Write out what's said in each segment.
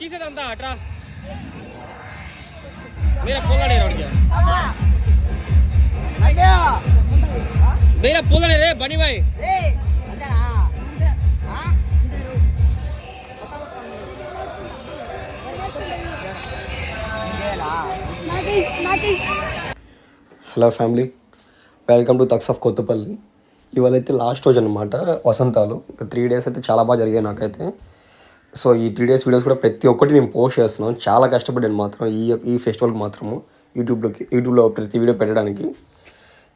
తీసేదంతా అట్రా. మీరే పూలడే మీరే పూలడే రే బని bye. Hello family welcome to talks of Kothapalli. ఇవాళ అయితే లాస్ట్ రోజు అనమాట వసంతాలు. త్రీ డేస్ అయితే చాలా బాగా జరిగాయి నాకైతే. సో ఈ త్రీ డేస్ వీడియోస్ కూడా ప్రతి ఒక్కటి మేము పోస్ట్ చేస్తున్నాం. చాలా కష్టపడ్డాను మాత్రం ఈ ఈ ఫెస్టివల్కి మాత్రము యూట్యూబ్లోకి యూట్యూబ్లో ప్రతి వీడియో పెట్టడానికి.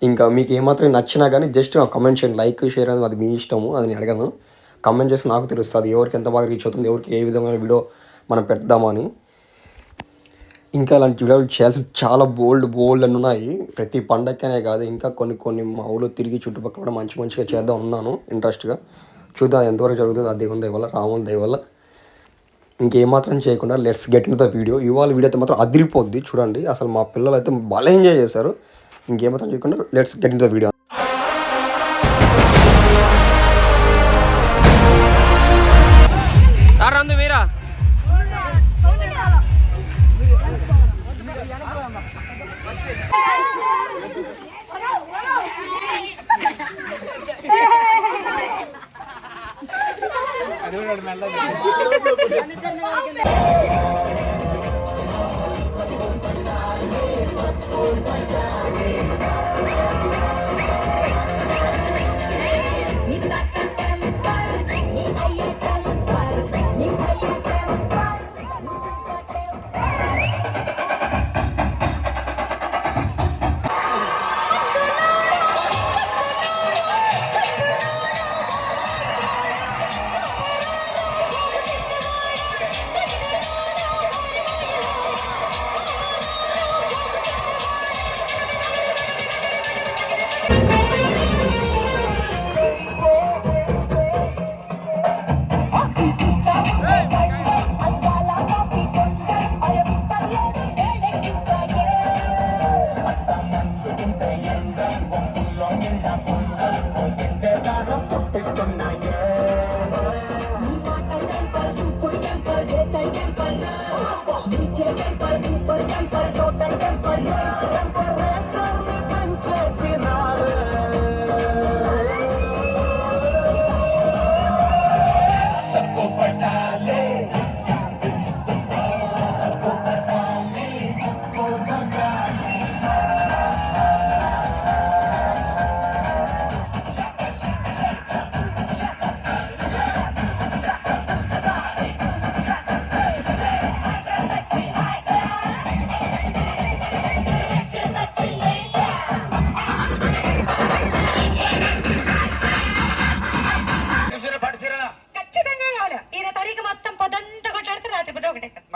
ఇంకా మీకు ఏమాత్రం నచ్చినా కానీ జస్ట్ కమెంట్ చేయండి. లైక్ షేర్ అనేది అది మీ ఇష్టము. అది నేను అడగను. కమెంట్ చేసి నాకు తెలుస్తుంది. ఎవరికి ఎంత బాగా రీచ్ అవుతుంది ఎవరికి ఏ విధమైన వీడియో మనం పెడదామని. ఇంకా ఇలాంటి వీడియోలు చేయాల్సి చాలా బోల్డ్ బోల్డ్ అని ఉన్నాయి. ప్రతి పండగకనే కాదు ఇంకా కొన్ని కొన్ని మా ఊళ్ళో తిరిగి చుట్టుపక్కల కూడా మంచి మంచిగా చేద్దాం ఉన్నాను. ఇంట్రెస్ట్గా చూద్దాం ఎంతవరకు జరుగుతుంది. ఆ దేవుని దయ వల్ల రాముల దయ వల్ల. ఇంకేమాత్రం చేయకుండా let's get in the video ఇవాళ వీడియో అయితే మాత్రం అదిరిపోద్ది. చూడండి అసలు మా పిల్లలు అయితే బాగా ఎంజాయ్ చేశారు ఇంకేమాత్రం చేయకుండా let's get in the video support ಮಾಡ್ತಾರೆ ಸಪೋರ್ಟ್ ಮಾಡ್ತಾರೆ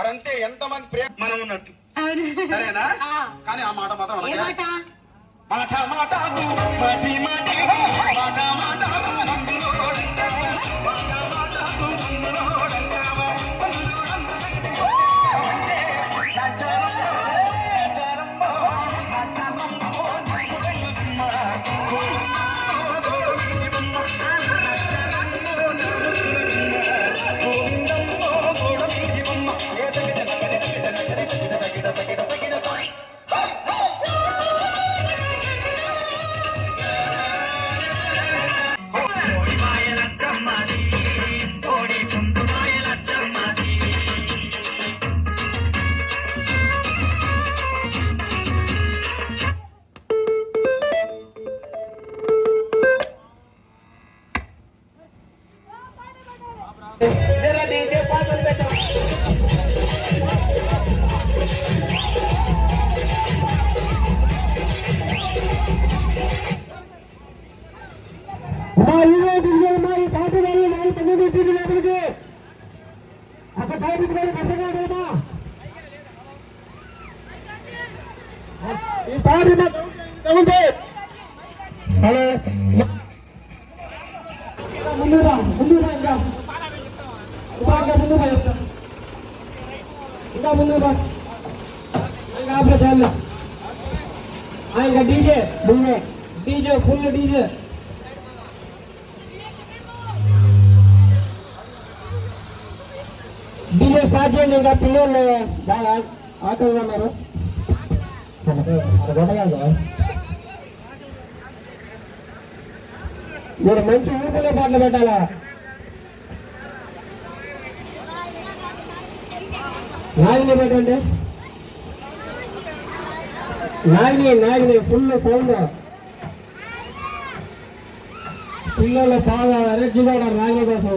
మరంతే ఎంతమంది ప్రేమ మనం ఉన్నట్టు సరేనా కానీ ఆ మాట మాత్రం. మాట మాట మాట మాటి. మాట మా ఇల్లు వాళ్ళు నాలుగు తొమ్మిది ఇంటికి లోపలికి అక్కడ బయటికి వెళ్ళి కట్టగా ఈ ఉంది హలో ముందురా ముందురా ఇంకా ఇంకా ఇంకా ఇంకా ఆపే చాలు ఇంకా డీజే ముందే DJ full DJ DJ start చేయండి ఇంకా పిల్లలు బాగా ఆటోలో ఉన్నారు మీరు మంచి ఊపులో పాటలు పెట్టాలా? నాగిని పెట్టండి. నాగిని నాగిని ఫుల్ సౌండ్ పిల్లలు చాలా ఎనర్జీగా ఉన్నారు నాగిని కోసం.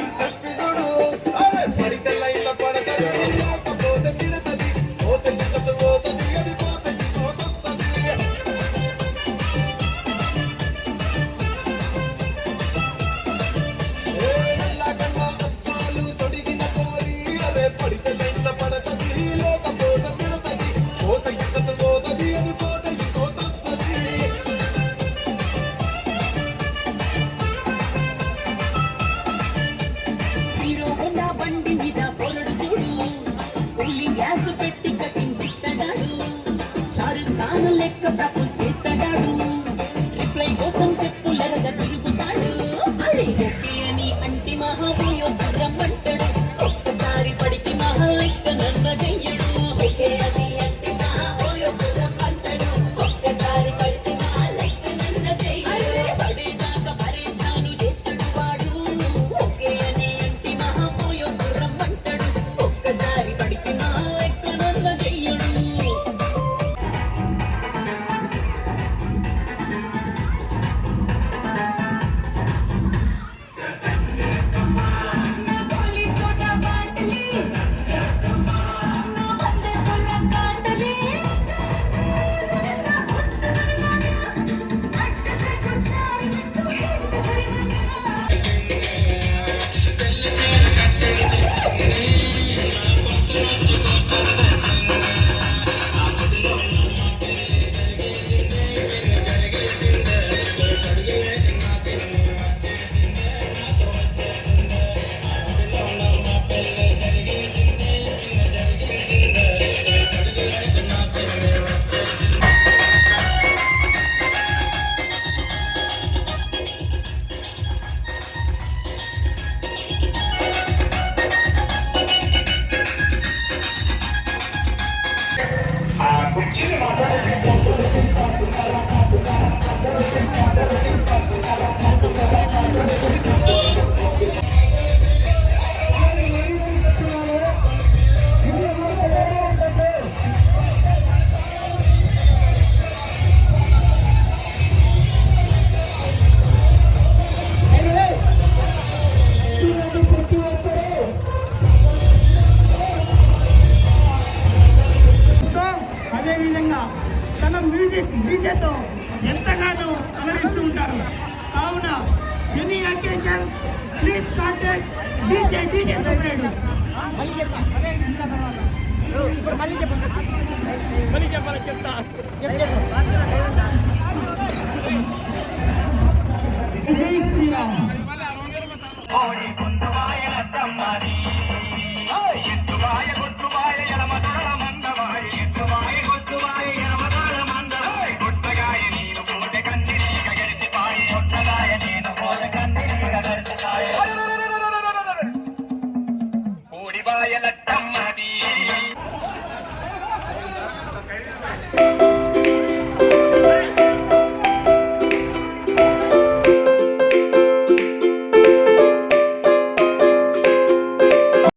That's a big ఎంతగానో అలరిస్తూ ఉంటారు. కావున any occasion please contact DJ DJ సుబ్రేడు మళ్ళీ చెప్పాలి మళ్ళీ చెప్పాలి చెప్తా.